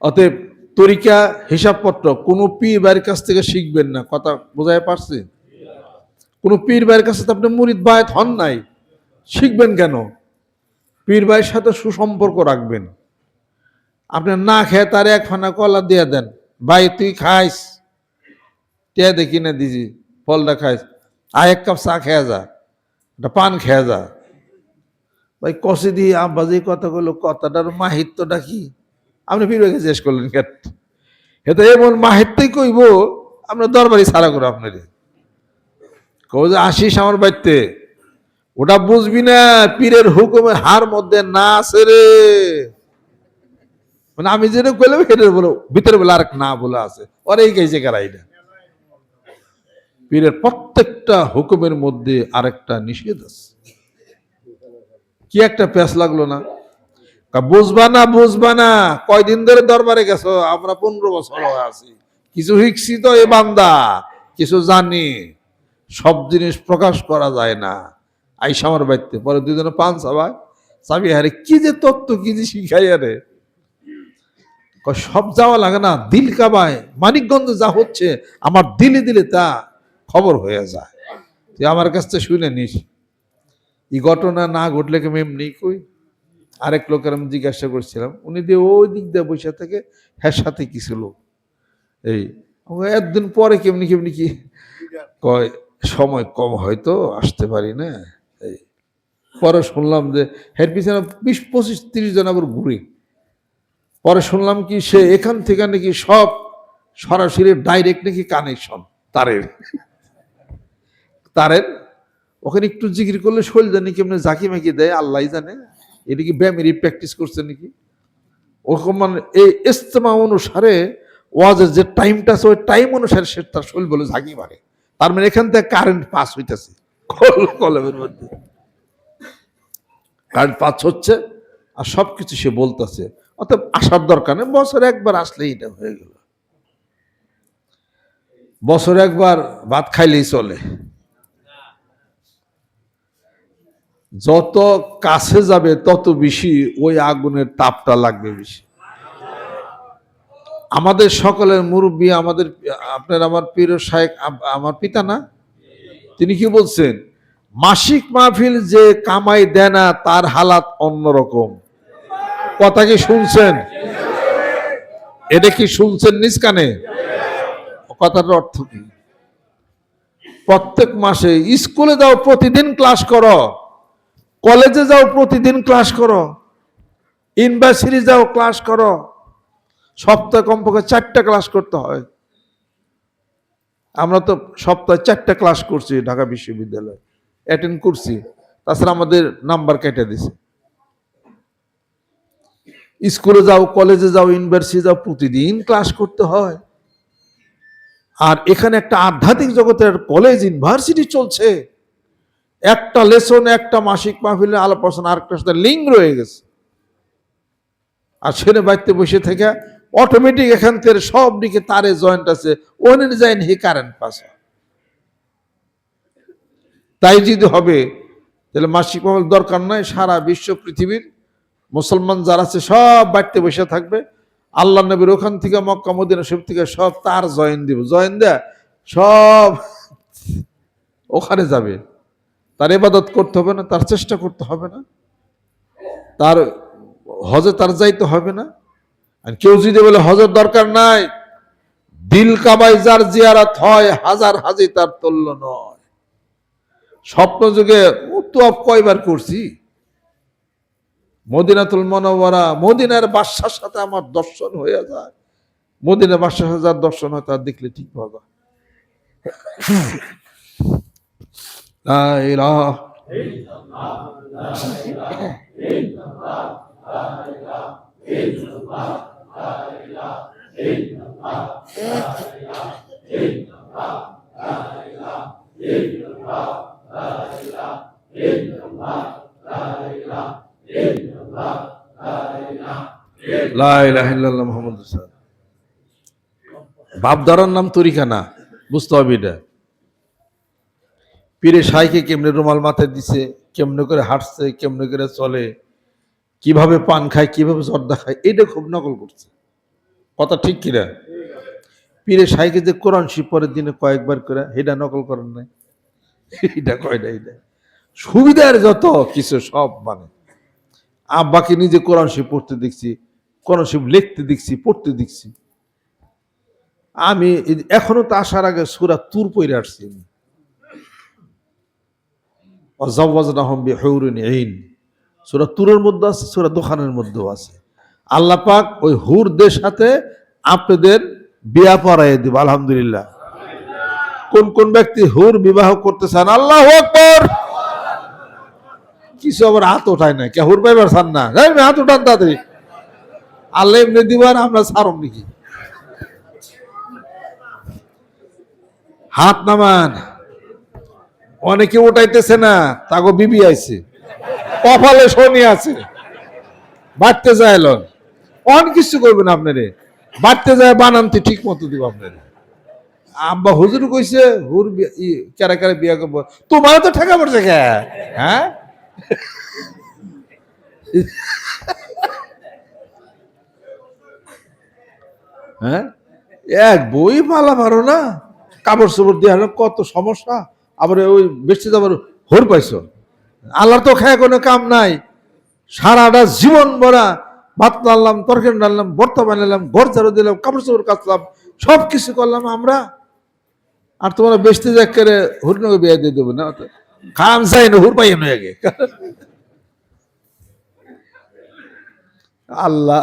অতএব তরিকা, হিসাবপত্র, কোনো পীর বাড়ির কাছ থেকে শিখবেন না। কথা বোঝায় পারছি? কোনো পীর ভাইয়ের কাছে তো আপনি মুরিদ বায়াত হন নাই। শিখবেন কেন? পীর ভাইয়ের সাথে সুসম্পর্ক রাখবেন। আপনি না খেয়ে তার এক ফানা কলা দিয়ে দেন। ভাই, তুই খাইস। টিয়া দেখি না দিছি ফলটা খাইস। আয়, এক কাপ চা খেয়ে যা। একটা পান খেয়ে যা। ভাই, কষে দিয়ে আব্বাজি কথা কইলো, কথাটার মাহিত্যটা কি? আপনি ভাইকে জিজ্ঞেস করলেন, কেন? এটা এমন মাহিত্যই কইব আমরা দরবারি সারা করো আপনার কব যে, আসিস আমার বাড়িতে। ওটা বুঝবি না, পীরের হুকুমের হার মধ্যে না আছে রে। মানে আমি যেটা কইলাম সেটার বলো, ভিতরে বলে আরেক না বলে আছে। এই গেছে কারা এটা পীরের প্রত্যেকটা হুকুমের মধ্যে আরেকটা নিষেধ আছে। কি একটা প্যাস লাগল না? বুঝবা না বুঝবা না। কয়দিন ধরে দরবারে গেছো? আমরা পনেরো বছর আছি। কিছু শিখছি তো এ বান্দা, কিছু জানি। সব জিনিস প্রকাশ করা যায় না। আইসা আমার বাড়িতে, পরে দুজনে পান সবাই চাবি হারে কি যে তত্ত্ব, কি যে শিখাই আরে সব যাওয়া লাগে না, দিল কাবায় মানিকগঞ্জে যা হচ্ছে, আমার দিলে দিলে তা খবর হয়ে যায়। তুই আমার কাছ থেকে শুনে নিস। এই ঘটনা না ঘটলে কি আমি এমনি কই? আরেক লোকের আমি জিজ্ঞাসা করছিলাম, উনি দিয়ে ওই দিক দিয়ে বসে থেকে হ্যাঁ সাথে কিছু লোক। এই একদিন পরে কেমনি কেমনি কি কয়, সময় কম হয়তো, আসতে পারি না। এই, পরে শুনলাম যে হের পিছনে বিশ, পঁচিশ, তিরিশ জন আবার ঘুরে। পরে শুনলাম কি সে এখান থেকে নাকি সব সরাসরি ডাইরেক্ট নাকি কানেকশন, তারের। তারের, ওখানে একটু জিকির করলে শৈল জানি কেমনি জাকি মাকি দেয় আল্লাহ জানে। এটা কি ব্যায়ামেরই প্র্যাকটিস করছে নাকি? ওরকম মানে এই ইস্তেমা অনুসারে ওয়াজের যে টাইমটা আছে, ওই টাইম অনুসারে সে তার শরীর বলে ঝাঁকি মারে। তার মানে এখান থেকে কারেন্ট পাস হইতেছে, কল, কলমের মধ্যে। কারেন্ট পাস হচ্ছে আর সব কিছু সে বলতেছে। অতএব আসার দরকার নেই, বছরে একবার আসলে এটা হয়ে গেল। বছরে একবার ভাত খাইলেই চলে। যত কাছে যাবে, তত বেশি ওই আগুনের তাপটা লাগবে বেশি। আমাদের সকলের মুরব্বী, আমাদের আপনার আমার প্রিয় শাহেক আম- আমার পিতা না? তিনি কি বলছেন? মাসিক মাহফিল যে কামাই দেয় না, তার হালাত অন্যরকম। কথা কি শুনছেন? এটা কি শুনছেন নিজ কানে? কথাটার অর্থ কি? প্রত্যেক মাসে স্কুলে যাও, প্রতিদিন ক্লাস করো। কলেজে যাও, প্রতিদিন ক্লাস করো। ইউনিভার্সিটি যাও, ক্লাস করো। সপ্তাহে কমপক্ষে চারটা ক্লাস করতে হয়। আমরা তো সপ্তাহে চারটা ক্লাস করছি ঢাকা বিশ্ববিদ্যালয়ে। অ্যাটেন্ড করছি। তাছাড়া আমাদের নাম্বার কেটে দিছে। স্কুলে যাও, কলেজে যাও, ইউনিভার্সিটি যাও, প্রতিদিন ক্লাস করতে হয়। আর এখানে একটা আধ্যাত্মিক জগতের কলেজ, ইউনিভার্সিটি চলছে। একটা লেসন, একটা মাসিক মাহফিলে আলাপ আরেকটার সাথে লিঙ্ক রয়ে গেছে। আর ছেলে বাড়িতে বসে থেকে অটোমেটিক এখান থেকে সব দিকে তারে জয়েন্ট আছে ওনে যায় হি কারেন্ট পাস। তাই যদি হবে, তাহলে মাসিক মাহফিল দরকার নাই সারা বিশ্ব পৃথিবীর মুসলমান যারা আছে, সব বাড়িতে বসে থাকবে। আল্লাহ নবীর ওখান থেকে মক্কা, মদিনা সব থেকে সব তার জয়েন দিব। জয়েন দেয়া, সব ওখানে যাবে। তার ইবাদত করতে হবে না, তার চেষ্টা করতে হবে না। তার হজে তার যাইতে হবে না। আর কেউ যদি বলে, হজের দরকার নাই, দিল কাবাই যার জিয়ারাত হয়, হাজার হাজি তার তল্য নয়। স্বপ্ন যুগে উত্তপ কয়বার করছি? মদিনাতুল মনোবরা মদিনার বাদশার সাথে আমার দর্শন হয়ে যায়। মদিনা বাদশার সাথে যার দর্শন হয়, তার দেখলে ঠিক লা ইলাহা। লা ইলাহা ইল্লাল্লাহ মুহাম্মাদুর রাসূলুল্লাহ। বাপ ধরার নাম তরিকা না বুঝতে হবে এটা। পীরে সাইকে কেমনে রুমাল মাথায় দিছে, কেমনে করে হাঁটছে, কেমনে করে চলে, কীভাবে পান খায়, কীভাবে জর্দা খায়, এটা খুব নকল করছে। কথা ঠিক কিনা? পীরে সাইকে যে কোরআন শিব পরের দিনে কয়েকবার করে, এটা নকল করেন নাই। এটা কয় না এটা। সুবিধার যত কিছু সব মানে। আব্বাকে নিজে কোরআন শিব পড়তে দেখছি, কোরআন শিব লিখতে দেখছি, পড়তে দেখছি। আমি এখনও তো আসার আগে সুরা তুর পইরে আসছি আমি। অজাওয়াজনাহুম বিহুরিন ঈন। সূরা তুরের মধ্যে আছে, সূরা দোকানের মধ্যেও আছে। আল্লাহ পাক ওই হুরদের সাথে আপনাদের বিয়া পড়াই দিব, আলহামদুলিল্লাহ। কোন কোন ব্যক্তি হুর বিবাহ করতে চান, আল্লাহ আকবর! কিছু আবার হাত ওঠায় না কে হুর পাইবার চান না? হাত উঠান তাড়াতাড়ি। আল্লাহ এমনি দিবার আমরা ছাড়ম নাকি? হাত নামান। অনেকে উঠাইতেছে না, তাগো বিবি আইছে। কপালে শনি আছে। বাড়তে যায় লন। অন কিছু করবেন আপনারে। বাড়তে যায় বানানতে ঠিক মতো দিব আপনারে। আব্বা হুজুর কইছে, হুর কেরা কেরা বিয়া করব। তোমার তো ঠেকা পড়ছে কে? হ্যাঁ? হ্যাঁ? এক বই পালা পারো না। কাপড় চোপড় দিয়ে কত সমস্যা। আবার ওই বৃষ্টিতে আবার হোর পাইছো। আল্লাহর তো খায় কোনো কাম নাই। সারাটা জীবন ভরা ভাত ডাললাম তরকারি ডাললাম ভর্তা বানালাম, ঘর ঝাড়ু দিলাম, কাপড় চাপড় কাচলাম সব কিছু করলাম আমরা। আর তোমরা বেশতে যাক করে হুরনকে বিয়ে দিয়ে দেবো না। খাম চাই না, হুর পাই আগে। আল্লাহ,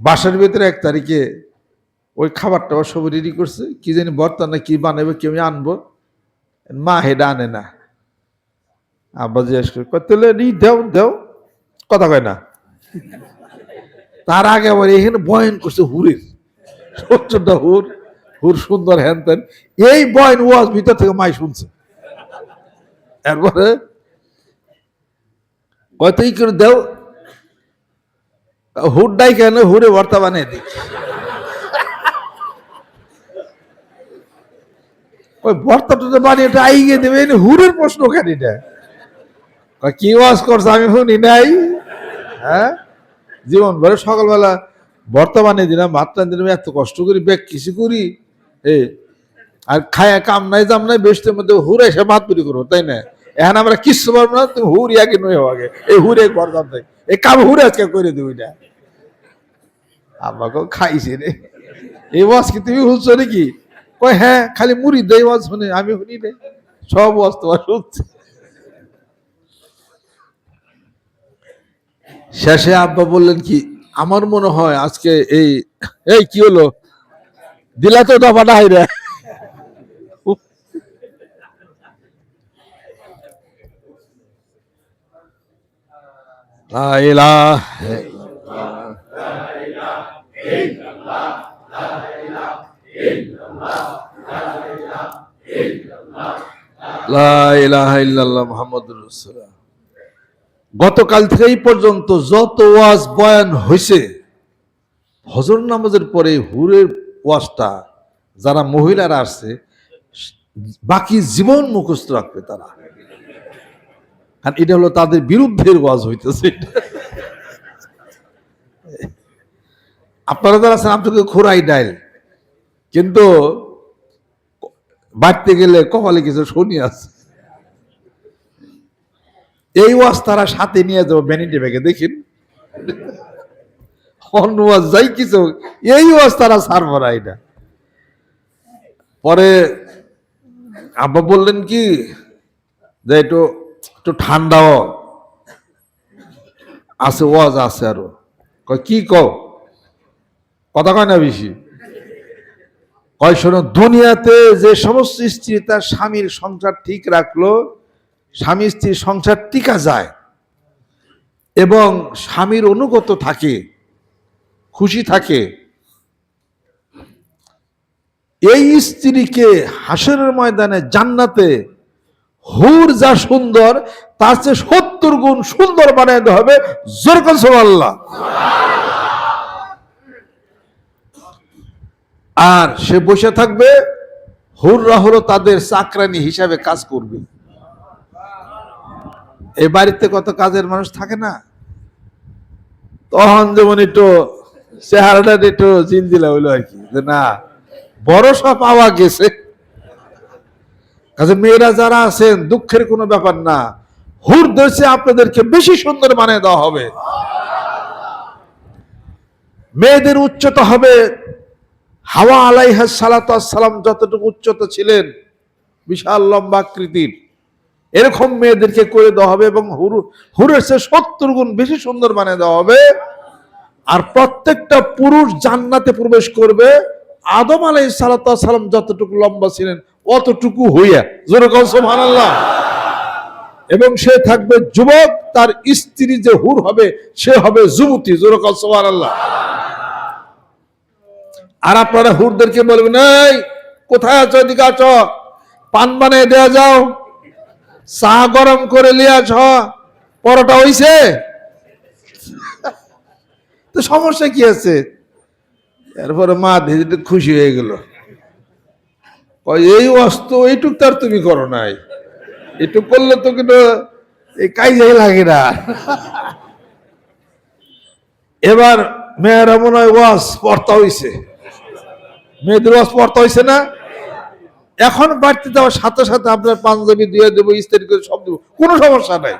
বাসার ভিতরে এক তারিখে ওই খাবারটা ওর সব রেডি করছে। কি জানি বর্তা না কি বানাবে, কি আমি আনব। মা হেডা আনে না। আব্বা জিজ্ঞেস করে তাহলে নি, দেও দেও। কথা কয় না। তার আগে আবার এখানে বয়ন করছে হুরের। সত্তরটা হুর হুর সুন্দর হ্যান ত্যান এই বয়ন ওয়াজ ভিতর থেকে মাই শুনছে। এরপরে কয়তো ই করে দেও? হুর ডাই কেন হুরে ভর্তা বানিয়ে দিই ওই ভর্তাটা তো বানিয়ে এটা আইগে দেবে হুরের প্রশ্ন কেন এটা? কি ওয়াজ করছে আমি শুনি নাই। হ্যাঁ? জীবন ভরে সকালবেলা ভর্তা বানিয়ে দিলাম, ভাত টান দিলাম, এত কষ্ট করি ব্যাগ কিছু করি, এ, আর খায়া কাম নাই, জাম নাই বেশটের মধ্যে হুরে এসে মাত পুরি করব, তাই না? এখন আমরা কিচ্ছু পারব না, তুমি হুরি আগে নয় আগে, এই হুরে বরদাম নাই এই কাম হুরে আজকে করে দেবো এটা। আমাকেও খাইছে রে। এই ওয়াজ কি তুমি শুনছো নাকি? কয় হ্যাঁ খালি মুড়ি দেয় ওয়াজ শুনে। আমি শুনি রে সব শুনছি শেষে আব্বা বললেন কি, আমার মনে হয় আজকে এই এই কি হলো? দিলা তো দফাটা হাইরে লা ইলাহা গতকাল থেকে এই পর্যন্ত যত ওয়াজ বয়ান হয়েছে হজর নামাজের পরে হুরের ওয়াজটা যারা মহিলারা আসছে, বাকি জীবন মুখস্থ রাখবে তারা। আর এটা হলো তাদের বিরুদ্ধের ওয়াজ হইতেছে। আপনারা যারা আছেন, আপনাকে খোরাই ডাইল। কিন্তু বাড়তে গেলে কপালে কিছু শুনি আছে। এই ওয়াজ তারা সাথে নিয়ে যাব ভ্যানিটি ব্যাগে দেখেন। অন্য ওয়াজ যাই কিছু, এই ওয়াজ তারা ছাড়বো না এটা। পরে আব্বা বললেন কি, যে একটু একটু ঠান্ডাও আছে, ওয়াজ আছে আরও। কি কথা কয় না বেশি? কয়, শোনো, দুনিয়াতে যে সমস্ত স্ত্রী তার স্বামীর সংসার ঠিক রাখল, স্বামী স্ত্রীর সংসার টিকা যায় এবং স্বামীর অনুগত থাকে, খুশি থাকে, এই স্ত্রীকে হাসরের ময়দানে জান্নাতে হুর যা সুন্দর, তার চেয়ে সত্তর গুণ সুন্দর বানাইতে হবে, জোর আল্লাহ আর সে বসে থাকবে, হুররা হলো তাদের চাকরানি হিসাবে কাজ করবে। এই বাড়িতে কত কাজের মানুষ থাকে না? তখন যেমন একটু চেহারাটা একটু দিলা হইল আর কি, যে না, ভরসা পাওয়া গেছে। কাজে মেয়েরা যারা আছেন, দুঃখের কোনো ব্যাপার না। হুর দেশে আপনাদেরকে বেশি সুন্দর বানিয়ে দেওয়া হবে। মেয়েদের উচ্চতা হবে হাওয়া আলাইহা সালাম যতটুকু উচ্চতা ছিলেন, বিশাল লম্বা আকৃতির। এরকম মেয়েদেরকে করে দেওয়া হবে এবং হুরু, হুরের চেয়ে সত্তর গুণ বেশি সুন্দর বানিয়ে দেওয়া হবে। আর প্রত্যেকটা পুরুষ জান্নাতে প্রবেশ করবে। আদম আলাই সালাম যতটুকু লম্বা ছিলেন, অতটুকু হইয়া। জোরে কনসমান আল্লাহ এবং সে থাকবে যুবক, তার স্ত্রী যে হুর হবে, সে হবে যুবতী। জোরে কনসমান আল্লাহ আর আপনারা হুরদেরকে বলবেন, এই, কোথায় আছো? এদিকে আছো? পান বানিয়ে দেওয়া যাও। চা গরম করে লিয়ে আছ পরোটা হইছে? তো সমস্যা কি আছে? এরপরে মা ধীরে খুশি হয়ে গেল। এই অস্ত, এইটুক তার তুমি করো নাই। একটু করলে তো কিন্তু এই কাজে লাগে না। এবার মেয়েরা মনে হয় ওয়াজ পড়তা হইছে। মেয়েদের অস্পর্ত হয়েছে না? এখন বাড়তে দেওয়ার সাথে সাথে আপনার পাঞ্জাবি দিয়ে দেবো, ইস্তারি করে সব দেবো। কোনো সমস্যা নাই।